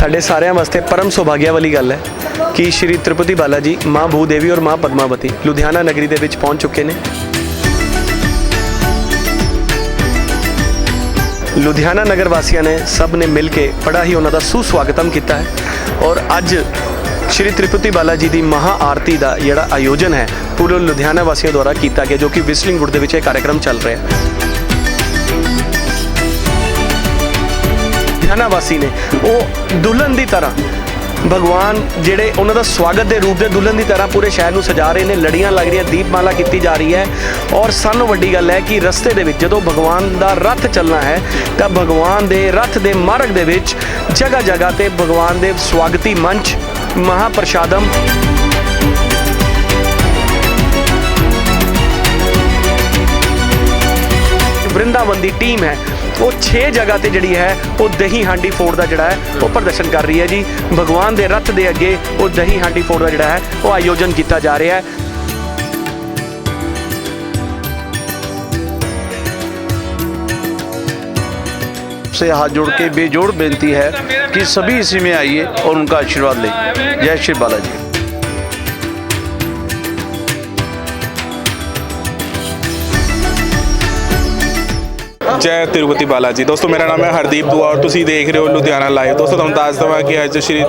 ਸਾਡੇ ਸਾਰਿਆਂ ਵਾਸਤੇ ਪਰਮ ਸੁਭਾਗਿਆ ਵਾਲੀ ਗੱਲ ਹੈ ਕਿ ਸ਼੍ਰੀ ਤ੍ਰਿਪਤੀ ਬਾਲਾ ਜੀ ਮਾਂ ਭੂ ਦੇਵੀ ਔਰ ਮਾਂ ਪਦਮਾਵਤੀ ਲੁਧਿਆਣਾ ਨਗਰੀ ਦੇ ਵਿੱਚ ਪਹੁੰਚ ਚੁੱਕੇ ਨੇ। ਲੁਧਿਆਣਾ ਨਗਰ ਵਾਸੀਆਂ ਨੇ ਸਭ ਨੇ ਮਿਲ ਕੇ ਬੜਾ ਹੀ ਉਹਨਾਂ ਦਾ ਸੁਸਵਾਗਤਮ ਕੀਤਾ ਹੈ ਔਰ ਅੱਜ ਸ਼੍ਰੀ ਤ੍ਰਿਪਤੀ ਬਾਲਾ ਜੀ ਦੀ ਮਹਾ ਆਰਤੀ ਦਾ ਜਿਹੜਾ ਆਯੋਜਨ ਹੈ, ਪੂਰੇ ਲੁਧਿਆਣਾ ਵਾਸੀਆਂ ਦੁਆਰਾ ਕੀਤਾ ਗਿਆ ਜੋ ਕਿ ਵਿਸਲਿੰਗ ਵੁੱਡ ਦੇ ਵਿੱਚ ਇਹ ਕਾਰਜਕ੍ਰਮ ਚੱਲ ਰਿਹਾ ਹੈ। ਲੁਧਿਆਣਾ ਵਾਸੀ ਨੇ, ਉਹ ਦੁਲਹਨ ਦੀ ਤਰ੍ਹਾਂ, ਭਗਵਾਨ ਜਿਹੜੇ ਉਹਨਾਂ ਦਾ ਸਵਾਗਤ ਦੇ ਰੂਪ ਦੇ ਦੁਲਹਨ ਦੀ ਤਰ੍ਹਾਂ ਪੂਰੇ ਸ਼ਹਿਰ ਨੂੰ ਸਜਾ ਰਹੇ ਨੇ, ਲੜੀਆਂ ਲੱਗ ਰਹੀਆਂ, ਦੀਪਮਾਲਾ ਕੀਤੀ ਜਾ ਰਹੀ ਹੈ। ਔਰ ਸਾਨੂੰ ਵੱਡੀ ਗੱਲ ਹੈ ਕਿ ਰਸਤੇ ਦੇ ਵਿੱਚ ਜਦੋਂ ਭਗਵਾਨ ਦਾ ਰਥ ਚੱਲਣਾ ਹੈ, ਤਾਂ ਭਗਵਾਨ ਦੇ ਰਥ ਦੇ ਮਾਰਗ ਦੇ ਵਿੱਚ ਜਗ੍ਹਾ ਜਗ੍ਹਾ ਤੇ ਭਗਵਾਨ ਦੇ ਸਵਾਗਤੀ ਮੰਚ, ਮਹਾਪ੍ਰਸ਼ਾਦਮ, ਵਰਿੰਦਾਵਨ ਦੀ ਟੀਮ ਹੈ। ਉਹ 6 ਜਗ੍ਹਾ ਤੇ ਜਿਹੜੀ ਹੈ ਉਹ ਦਹੀਂ ਹਾਂਡੀ ਫੋੜ ਦਾ ਜਿਹੜਾ ਹੈ ਉਹ ਪ੍ਰਦਰਸ਼ਨ ਕਰ ਰਹੀ ਹੈ ਜੀ ਭਗਵਾਨ ਦੇ ਰੱਥ ਦੇ ਅੱਗੇ ਉਹ ਦਹੀਂ ਹਾਂਡੀ ਫੋੜ ਦਾ ਜਿਹੜਾ ਹੈ ਉਹ ਆਯੋਜਨ ਕੀਤਾ ਜਾ ਰਿਹਾ ਹੈ से हाथ जोड़ के बेजोड़ बेनती है कि सभी इसी में आइए और उनका आशीर्वाद लें जय श्री बालाजी ਜੈ ਤਿਰੂਪਤੀ ਬਾਲਾ ਜੀ ਦੋਸਤੋ ਮੇਰਾ ਨਾਮ ਹੈ ਹਰਦੀਪ ਦੁਆ ਔਰ ਤੁਸੀਂ ਦੇਖ ਰਹੇ ਹੋ ਲੁਧਿਆਣਾ ਲਾਈਵ। ਦੋਸਤੋ ਤੁਹਾਨੂੰ ਦੱਸ ਦਵਾਂ ਕਿ ਅੱਜ ਸ਼੍ਰੀ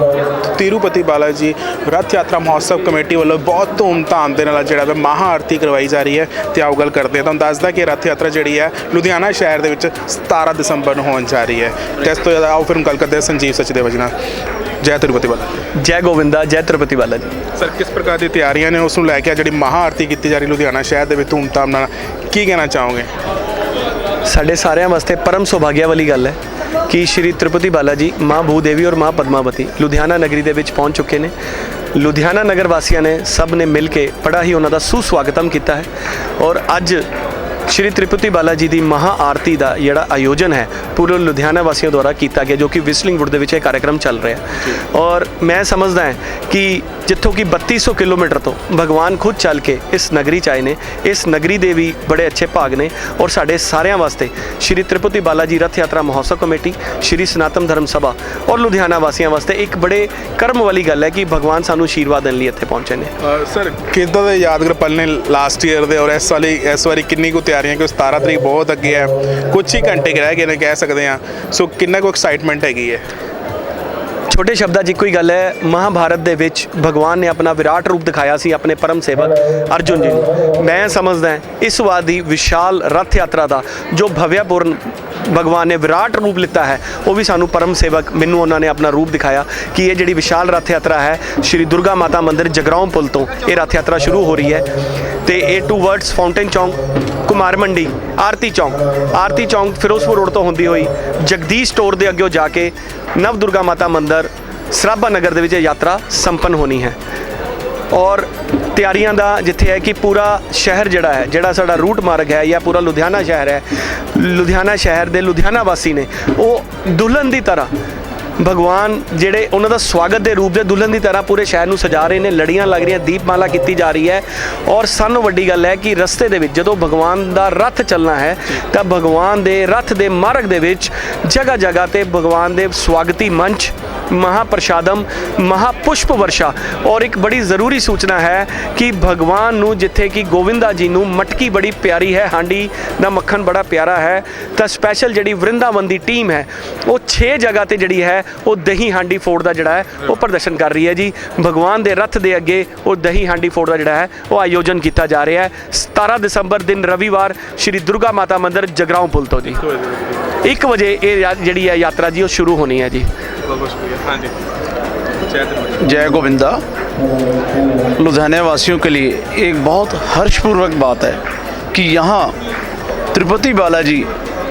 ਤਿਰੂਪਤੀ ਬਾਲਾ ਜੀ ਰੱਥ ਯਾਤਰਾ ਮਹੋਤਸਵ ਕਮੇਟੀ ਵੱਲੋਂ ਬਹੁਤ ਧੂਮਧਾਮ ਦੇ ਨਾਲ ਜਿਹੜਾ ਹੈ ਮਹਾ ਆਰਤੀ ਕਰਵਾਈ ਜਾ ਰਹੀ ਹੈ ਤੇ ਆਓ ਗੱਲ ਕਰਦੇ ਹਾਂ। ਤੁਹਾਨੂੰ ਦੱਸਦਾ ਕਿ ਰੱਥ ਯਾਤਰਾ ਜਿਹੜੀ ਹੈ ਲੁਧਿਆਣਾ ਸ਼ਹਿਰ ਦੇ ਵਿੱਚ 17 ਦਸੰਬਰ ਨੂੰ ਹੋਣ ਜਾ ਰਹੀ ਹੈ। ਤੇ ਇਸ ਤੋਂ ਜ਼ਿਆਦਾ ਆਓ ਫਿਰ ਗੱਲ ਕਰਦੇ ਹਾਂ ਸੰਜੀਵ ਸਚਦੇਵ ਜੀ ਨਾਲ। ਜੈ ਤਿਰੂਪਤੀ ਬਾਲਾ ਜੀ ਗੋਵਿੰਦਾ ਜੈ ਤਿਰਪਤੀ ਬਾਲਾ ਜੀ ਸਰ ਕਿਸ ਪ੍ਰਕਾਰ ਦੀ ਤਿਆਰੀਆਂ ਨੇ? ਉਸ ਨੂੰ ਲੈ ਕੇ ਜਿਹੜੀ ਮਹਾ ਆਰਤੀ ਕੀਤੀ ਜਾ ਰਹੀ ਲੁਧਿਆਣਾ ਸ਼ਹਿਰ ਦੇ ਵਿੱਚ ਧੂਮਧਾਮ ਨਾਲ। ਕੀ ਕਹਿਣਾ ਚਾਹੋਗੇ? ਸਾਡੇ ਸਾਰਿਆਂ ਵਾਸਤੇ ਪਰਮ ਸੁਭਾਗਿਆ ਵਾਲੀ ਗੱਲ ਹੈ ਕਿ ਸ਼੍ਰੀ ਤ੍ਰਿਪਤੀ ਬਾਲਾ ਜੀ ਮਾਂ ਭੂ ਦੇਵੀ ਔਰ ਮਾਂ ਪਦਮਾਵਤੀ ਲੁਧਿਆਣਾ ਨਗਰੀ ਦੇ ਵਿੱਚ ਪਹੁੰਚ ਚੁੱਕੇ ਨੇ। ਲੁਧਿਆਣਾ ਨਗਰ ਵਾਸੀਆਂ ਨੇ ਸਭ ਨੇ ਮਿਲ ਕੇ ਬੜਾ ਹੀ ਉਹਨਾਂ ਦਾ ਸੁਸਵਾਗਤਮ ਕੀਤਾ ਹੈ। ਔਰ ਅੱਜ ਸ਼੍ਰੀ ਤ੍ਰਿਪਤੀ ਬਾਲਾ ਜੀ ਦੀ ਮਹਾ ਆਰਤੀ ਦਾ ਜਿਹੜਾ ਆਯੋਜਨ ਹੈ, ਪੂਰੇ ਲੁਧਿਆਣਾ ਵਾਸੀਆਂ ਦੁਆਰਾ ਕੀਤਾ ਗਿਆ, ਜੋ ਕਿ ਵਿਸਲਿੰਗ ਵੁੱਡ ਦੇ ਵਿੱਚ ਇਹ ਕਾਰਜਕ੍ਰਮ ਚੱਲ ਰਿਹਾ। ਔਰ ਮੈਂ ਸਮਝਦਾ ਹਾਂ ਕਿ ਜਿੱਥੋਂ ਕਿ 3200 ਕਿਲੋਮੀਟਰ ਤੋਂ ਭਗਵਾਨ ਖੁਦ ਚੱਲ ਕੇ ਇਸ ਨਗਰੀ ਚ ਆਏ ਨੇ, ਇਸ ਨਗਰੀ ਦੇ ਵੀ ਬੜੇ ਅੱਛੇ ਭਾਗ ਨੇ ਔਰ ਸਾਡੇ ਸਾਰਿਆਂ ਵਾਸਤੇ ਸ਼੍ਰੀ ਤ੍ਰਿਪਤੀ ਬਾਲਾ ਜੀ ਰਥ ਯਾਤਰਾ ਮਹੋਤਸਵ ਕਮੇਟੀ, ਸ਼੍ਰੀ ਸਨਾਤਨ ਧਰਮ ਸਭਾ ਔਰ ਲੁਧਿਆਣਾ ਵਾਸੀਆਂ ਵਾਸਤੇ ਇੱਕ ਬੜੇ ਕਰਮ ਵਾਲੀ ਗੱਲ ਹੈ ਕਿ ਭਗਵਾਨ ਸਾਨੂੰ ਆਸ਼ੀਰਵਾਦ ਦੇਣ ਲਈ ਇੱਥੇ ਪਹੁੰਚੇ ਨੇ। ਸਰ, ਕਿੱਦਾਂ ਦੇ ਯਾਦਗਾਰ ਪਲ ਨੇ ਲਾਸਟ ਈਅਰ ਦੇ ਔਰ ਇਸ ਵਾਲੀ, ਇਸ ਵਾਰੀ ਕਿੰਨੀ ਕੁ ਤਿਆਰੀਆਂ ਕਿ 17 ਤਰੀਕ ਬਹੁਤ ਅੱਗੇ ਹੈ। ਕੁਝ ਹੀ ਘੰਟੇ ਰਹਿ ਗਏ ਨੇ ਕਹਿ ਸਕਦੇ ਆ ਸੋ ਕਿੰਨਾ ਕੁ ਐਕਸਾਈਟਮੈਂਟ ਹੈਗੀ ਹੈ। ਛੋਟੇ ਸ਼ਬਦਾਂ 'ਚ ਇੱਕੋ ਹੀ ਗੱਲ ਹੈ, ਮਹਾਭਾਰਤ ਦੇ ਵਿੱਚ ਭਗਵਾਨ ਨੇ ਆਪਣਾ ਵਿਰਾਟ ਰੂਪ ਦਿਖਾਇਆ ਸੀ, ਆਪਣੇ ਪਰਮ ਸੇਵਕ ਅਰਜੁਨ ਜੀ ਨੂੰ। ਮੈਂ ਸਮਝਦਾ ਇਸ ਵਾਰ ਦੀ ਵਿਸ਼ਾਲ ਰਥ ਯਾਤਰਾ ਦਾ ਜੋ ਭਵਿਆਪੂਰਨ ਭਗਵਾਨ ਨੇ ਵਿਰਾਟ ਰੂਪ ਲਿੱਤਾ ਹੈ, ਉਹ ਵੀ ਸਾਨੂੰ ਪਰਮ ਸੇਵਕ ਮੈਨੂੰ ਉਹਨਾਂ ਨੇ ਆਪਣਾ ਰੂਪ ਦਿਖਾਇਆ ਕਿ ਇਹ ਜਿਹੜੀ ਵਿਸ਼ਾਲ ਰਥ ਯਾਤਰਾ ਹੈ, ਸ਼੍ਰੀ ਦੁਰਗਾ ਮਾਤਾ ਮੰਦਿਰ ਜਗਰਾਉਂ ਪੁਲ ਤੋਂ ਇਹ ਰਥ ਯਾਤਰਾ ਸ਼ੁਰੂ ਹੋ ਰਹੀ ਹੈ ਤੇ ਇਹ ਟੂ ਵਰਡਸ ਫਾਊਂਟੇਨ ਚੌਂਕ, ਕੁਮਾਰ ਮੰਡੀ, ਆਰਤੀ ਚੌਂਕ ਆਰਤੀ ਚੌਂਕ ਫਿਰੋਜ਼ਪੁਰ ਰੋਡ ਤੋਂ ਹੁੰਦੀ ਹੋਈ ਜਗਦੀਸ਼ ਸਟੋਰ ਦੇ ਅੱਗੇ ਜਾ ਕੇ ਨਵ ਦੁਰਗਾ ਮਾਤਾ ਮੰਦਿਰ ਸਰਾਭਾ ਨਗਰ ਦੇ ਵਿੱਚ ਇਹ ਯਾਤਰਾ ਸੰਪੰਨ ਹੋਣੀ ਹੈ। ਔਰ ਤਿਆਰੀਆਂ ਦਾ ਜਿੱਥੇ ਹੈ ਕਿ ਪੂਰਾ ਸ਼ਹਿਰ ਜਿਹੜਾ ਹੈ, ਜਿਹੜਾ ਸਾਡਾ ਰੂਟ ਮਾਰਗ ਹੈ ਜਾਂ ਪੂਰਾ ਲੁਧਿਆਣਾ ਸ਼ਹਿਰ ਹੈ, ਲੁਧਿਆਣਾ ਸ਼ਹਿਰ ਦੇ ਲੁਧਿਆਣਾ ਵਾਸੀ ਨੇ, ਉਹ ਦੁਲਹਨ ਦੀ ਤਰ੍ਹਾਂ ਭਗਵਾਨ ਜਿਹੜੇ ਉਹਨਾਂ ਦਾ ਸਵਾਗਤ ਦੇ ਰੂਪ ਦੇ ਦੁਲਹਨ ਦੀ ਤਰ੍ਹਾਂ ਪੂਰੇ ਸ਼ਹਿਰ ਨੂੰ ਸਜਾ ਰਹੇ ਨੇ, ਲੜੀਆਂ ਲੱਗ ਰਹੀਆਂ, ਦੀਪਮਾਲਾ ਕੀਤੀ ਜਾ ਰਹੀ ਹੈ ਔਰ ਸਾਨੂੰ ਵੱਡੀ ਗੱਲ ਹੈ ਕਿ ਰਸਤੇ ਦੇ ਵਿੱਚ ਜਦੋਂ ਭਗਵਾਨ ਦਾ ਰੱਥ ਚੱਲਣਾ ਹੈ, ਤਾਂ ਭਗਵਾਨ ਦੇ ਰੱਥ ਦੇ ਮਾਰਗ ਦੇ ਵਿੱਚ ਜਗ੍ਹਾ ਜਗ੍ਹਾ ਤੇ ਭਗਵਾਨ ਦੇ ਸਵਾਗਤੀ ਮੰਚ ਮਹਾਪ੍ਰਸ਼ਾਦਮ ਮਹਾਪੁਸ਼ਪ ਵਰਸ਼ਾ ਔਰ ਇੱਕ ਬੜੀ ਜ਼ਰੂਰੀ ਸੂਚਨਾ ਹੈ ਕਿ ਭਗਵਾਨ ਨੂੰ ਜਿੱਥੇ ਕਿ ਗੋਵਿੰਦਾ ਜੀ ਨੂੰ ਮਟਕੀ ਬੜੀ ਪਿਆਰੀ ਹੈ, ਹਾਂਡੀ ਦਾ ਮੱਖਣ ਬੜਾ ਪਿਆਰਾ ਹੈ, ਤਾਂ ਸਪੈਸ਼ਲ ਜਿਹੜੀ ਵਰਿੰਦਾਵਨ ਦੀ ਟੀਮ ਹੈ, ਉਹ 6 ਜਗ੍ਹਾ ਤੇ ਜਿਹੜੀ ਹੈ, ਉਹ ਦਹੀਂ ਹਾਂਡੀ ਫੋੜ ਦਾ ਜਿਹੜਾ ਹੈ, ਉਹ ਪ੍ਰਦਰਸ਼ਨ ਕਰ ਰਹੀ ਹੈ ਜੀ। ਭਗਵਾਨ ਦੇ ਰੱਥ ਦੇ ਅੱਗੇ ਉਹ ਦਹੀਂ ਹਾਂਡੀ ਫੋੜ ਦਾ ਜਿਹੜਾ ਹੈ, ਉਹ ਆਯੋਜਨ ਕੀਤਾ ਜਾ ਰਿਹਾ ਹੈ। 17 ਦਸੰਬਰ ਦਿਨ ਰਵੀਵਾਰ ਸ਼੍ਰੀ ਦੁਰਗਾ ਮਾਤਾ ਮੰਦਿਰ ਜਗਰਾਉਂ ਪੁਲ ਤੋਂ ਜੀ। 1 ਵਜੇ ਇਹ ਯਾ- ਜਿਹੜੀ ਹੈ ਯਾਤਰਾ ਜੀ, ਉਹ ਸ਼ੁਰੂ ਹੋਣੀ ਹੈ ਜੀ। जय गोविंदा। लुधियाना वासियों के लिए एक बहुत हर्षपूर्वक बात है कि यहाँ तिरुपति बालाजी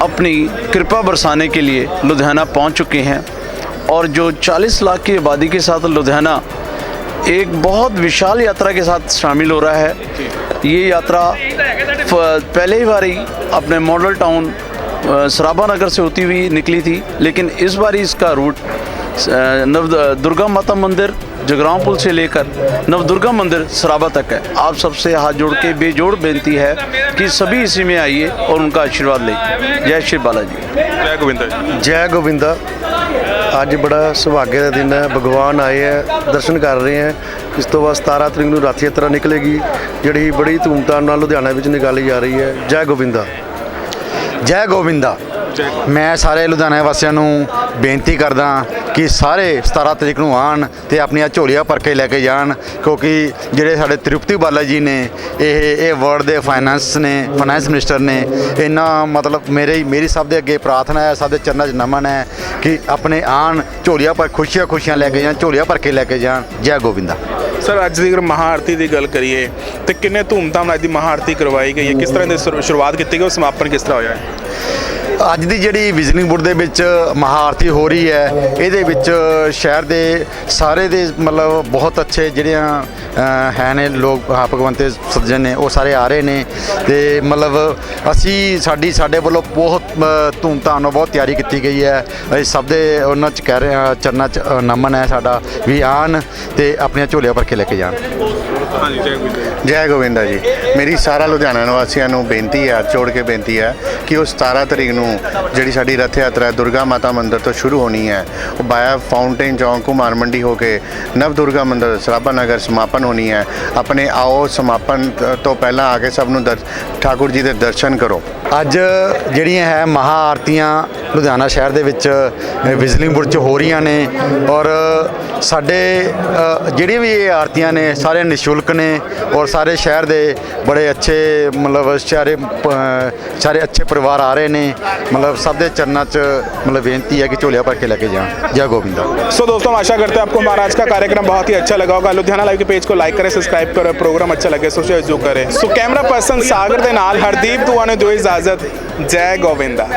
अपनी कृपा बरसाने के लिए लुधियाना पहुँच चुके हैं और जो 40 लाख की आबादी के साथ लुधियाना एक बहुत विशाल यात्रा के साथ शामिल हो रहा है। ये यात्रा पहले ही बार ही अपने मॉडल टाउन सराबा नगर से होती हुई निकली थी लेकिन इस बार इसका रूट नव दुर्गा माता मंदिर जगराव पुल से लेकर नवदुर्गा मंदिर सराबा तक है आप सबसे हाथ जोड़ के बेजोड़ बेनती है कि सभी इसी में आइए और उनका आशीर्वाद लें जय श्री बालाजी जय गोविंदा जय गोविंदा ਅੱਜ ਬੜਾ ਸੁਭਾਗੇ ਦਾ ਦਿਨ ਹੈ ਭਗਵਾਨ ਆਏ ਹੈ ਦਰਸ਼ਨ ਕਰ ਰਹੇ ਹੈ ਇਸ ਤੋਂ ਬਾਅਦ 17 ਤਰੀਕ ਨੂੰ ਰਾਥ ਯਾਤਰਾ ਨਿਕਲੇਗੀ ਜਿਹੜੀ ਬੜੀ ਧੂਮਧਾਮ ਨਾਲ ਲੁਧਿਆਣਾ ਵਿੱਚ ਨਿਕਾਲੀ ਜਾ ਰਹੀ ਹੈ ਜੈ ਗੋਬਿੰਦਾ ਜੈ ਗੋਬਿੰਦਾ ਮੈਂ ਸਾਰੇ ਲੁਧਿਆਣਾ ਵਾਸੀਆਂ ਨੂੰ ਬੇਨਤੀ ਕਰਦਾ ਕਿ ਸਾਰੇ 17 ਤਰੀਕ ਨੂੰ ਆਣ ਤੇ ਆਪਣੀਆਂ ਝੋਲੀਆਂ ਭਰ ਕੇ ਲੈ ਕੇ ਜਾਣ, ਕਿਉਂਕਿ ਜਿਹੜੇ ਸਾਡੇ ਤਿਰੂਪਤੀ ਬਾਲਾ ਜੀ ਨੇ, ਇਹ ਇਹ ਵਰਲਡ ਦੇ ਫਾਈਨੈਂਸ ਨੇ ਫਾਈਨੈਂਸ ਮਿਨਿਸਟਰ ਨੇ ਇਹਨਾਂ ਮਤਲਬ ਮੇਰੇ, ਮੇਰੀ ਸਭ ਦੇ ਅੱਗੇ ਪ੍ਰਾਰਥਨਾ ਹੈ, ਸਭ ਦੇ ਚਰਨਾਂ 'ਚ ਨਮਨ ਹੈ ਕਿ ਆਪਣੇ ਆਣ ਝੋਲੀਆਂ ਪਰ ਖੁਸ਼ੀਆਂ ਖੁਸ਼ੀਆਂ ਲੈ ਕੇ ਜਾਣ, ਝੋਲੀਆਂ ਭਰ ਕੇ ਲੈ ਕੇ ਜਾਣ। ਜੈ ਗੋਬਿੰਦਾ ਸਰ, ਅੱਜ ਦੀ ਅਗਰ ਮਹਾਆਰਤੀ ਦੀ ਗੱਲ ਕਰੀਏ, ਤੇ ਕਿੰਨੇ ਧੂਮਧਾਮ ਨਾਲ ਅੱਜ ਦੀ ਮਹਾਆਰਤੀ ਕਰਵਾਈ ਗਈ ਹੈ? ਕਿਸ ਤਰ੍ਹਾਂ ਦੀ ਸ਼ੁਰੂ- ਸ਼ੁਰੂਆਤ ਕੀਤੀ ਗਈ ਔਰ ਸਮਾਪਨ ਕਿਸ ਤਰ੍ਹਾਂ ਹੋਇਆ ਹੈ? ਅੱਜ ਦੀ ਜਿਹੜੀ ਵਿਜ਼ਨਿੰਗ ਬੋਰਡ ਦੇ ਵਿੱਚ ਮਹਾਆਰਤੀ ਹੋ ਰਹੀ ਹੈ, ਇਹਦੇ ਵਿੱਚ ਸ਼ਹਿਰ ਦੇ ਸਾਰੇ ਦੇ ਮਤਲਬ ਬਹੁਤ ਅੱਛੇ ਜਿਹੜੀਆਂ ਹੈ ਨੇ ਲੋਕ, ਹਾਂ, ਭਗਵੰਤੇ ਸੱਜਣ ਨੇ, ਉਹ ਸਾਰੇ ਆ ਰਹੇ ਨੇ ਤੇ ਮਤਲਬ ਅਸੀਂ ਸਾਡੀ, ਸਾਡੇ ਵੱਲੋਂ ਬਹੁਤ ਧੂਮਧਾਮ ਨਾਲ ਬਹੁਤ ਤਿਆਰੀ ਕੀਤੀ ਗਈ ਹੈ। ਅਸੀਂ ਸਭ ਦੇ ਉਹਨਾਂ ਚ ਕਹਿ ਰਹੇ ਹਾਂ, ਚਰਨਾਂ ਚ ਨਮਨ ਹੈ ਸਾਡਾ ਵੀ ਆਣ ਤੇ ਆਪਣੀਆਂ ਝੋਲੀਆਂ ਭਰ ਕੇ ਲੈ ਕੇ ਜਾਣ। ਹਾਂਜੀ ਜੈ ਗੁਰੂ ਗੋਬਿੰਦਾ ਜੀ। ਮੇਰੀ ਸਾਰਾ ਲੁਧਿਆਣਾ ਨਿਵਾਸੀਆਂ ਨੂੰ ਬੇਨਤੀ ਹੈ ਹੱਥ ਜੋੜ ਕੇ ਬੇਨਤੀ ਹੈ ਕਿ ਉਹ 17 ਤਰੀਕ ਨੂੰ ਜਿਹੜੀ ਸਾਡੀ ਰਥ ਯਾਤਰਾ ਹੈ, ਦੁਰਗਾ ਮਾਤਾ ਮੰਦਿਰ ਤੋਂ ਸ਼ੁਰੂ ਹੋਣੀ ਹੈ। ਉਹ ਬਾਇਆ ਫਾਊਂਟੇਨ ਚੌਂਕ ਕੁਮਾਰ ਮੰਡੀ ਹੋ ਕੇ ਨਵ ਦੁਰਗਾ ਮੰਦਿਰ ਸਰਾਭਾ ਨਗਰ ਸਮਾਪਨ ਹੋਣੀ ਹੈ। ਆਪਣੇ ਆਓ ਸਮਾਪਨ ਤੋਂ ਪਹਿਲਾਂ ਆ ਕੇ ਸਭ ਨੂੰ ਦਰ- ਠਾਕੁਰ ਜੀ ਦੇ ਦਰਸ਼ਨ ਕਰੋ। ਅੱਜ ਜਿਹੜੀਆਂ ਹੈ ਮਹਾ ਆਰਤੀਆਂ ਲੁਧਿਆਣਾ ਸ਼ਹਿਰ ਦੇ ਵਿੱਚ ਵਿਜ਼ਲਿੰਗ ਚ ਹੋ ਰਹੀਆਂ ਨੇ ਔਰ ਸਾਡੇ ਜਿਹੜੀਆਂ ਵੀ ਇਹ ਆਰਤੀਆਂ ਨੇ ਸਾਰੇ ਨਿਸ਼ੁਲਕ ਨੇ ਔਰ ਸਾਰੇ ਸ਼ਹਿਰ ਦੇ ਬੜੇ ਅੱਛੇ ਮਤਲਬ ਸਾਰੇ ਸਾਰੇ ਅੱਛੇ ਪਰਿਵਾਰ ਆ ਰਹੇ ਨੇ। मतलब सब के चरणा च मतलब बेनती है कि झोलिया भर के लेके जाएं जय गोविंदा सो दोस्तों आशा करते हैं आपको हमारा आज का कार्यक्रम बहुत ही अच्छा लगा होगा लुधियाना लाइव के पेज को लाइक करें सब्सक्राइब करें प्रोग्राम अच्छा लगे सो शेयर जो करें सो कैमरा पर्सन सागर के नाल हरदीप दुआ ने दो इजाजत जय गोविंदा